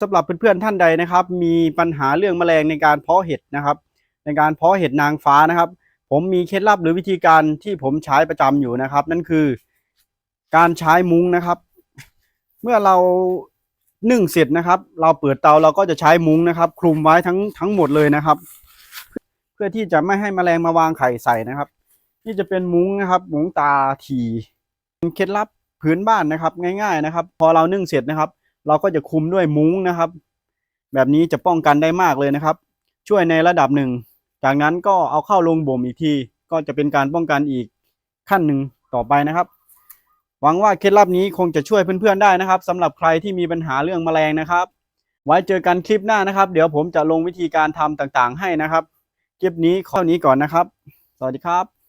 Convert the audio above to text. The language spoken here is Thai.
สำหรับเพื่อนๆท่านใดนะครับ มีปัญหาเรื่องแมลงในการเพาะเห็ดนะครับ ในการเพาะเห็ดนางฟ้านะครับ ผมมีเคล็ดลับหรือวิธีการที่ผมใช้ประจำอยู่นะครับ นั่นคือการใช้มุ้งนะครับ เมื่อเรานึ่งเสร็จนะครับ เราเปิดเตาเราก็จะใช้มุ้งนะครับ คลุมไว้ทั้งทั้งหมดเลยนะครับ เพื่อที่จะไม่ให้แมลงมาวางไข่ใส่นะครับ นี่จะเป็นมุ้งนะครับมุ้งตาถี่เป็นเคล็ดลับพื้นบ้านนะครับ ง่าย ๆนะครับ พอเรานึ่งเสร็จนะครับ เราก็จะคุมด้วยมุ้งนะครับ แบบนี้จะป้องกันได้มากเลยนะครับ ช่วยในระดับหนึ่ง จากนั้นก็เอาเข้าลงบ่มอีกที ก็จะเป็นการป้องกันอีกขั้นหนึ่งต่อไปนะครับ หวังว่าเคล็ดลับนี้คงจะช่วยเพื่อนๆได้นะครับสำหรับใครที่มีปัญหาเรื่องแมลงนะครับ ไว้เจอกันคลิปหน้านะครับ เดี๋ยวผมจะลงวิธีการทำต่างๆ ให้นะครับ คลิปนี้ข้อนี้ก่อนนะครับ สวัสดีครับ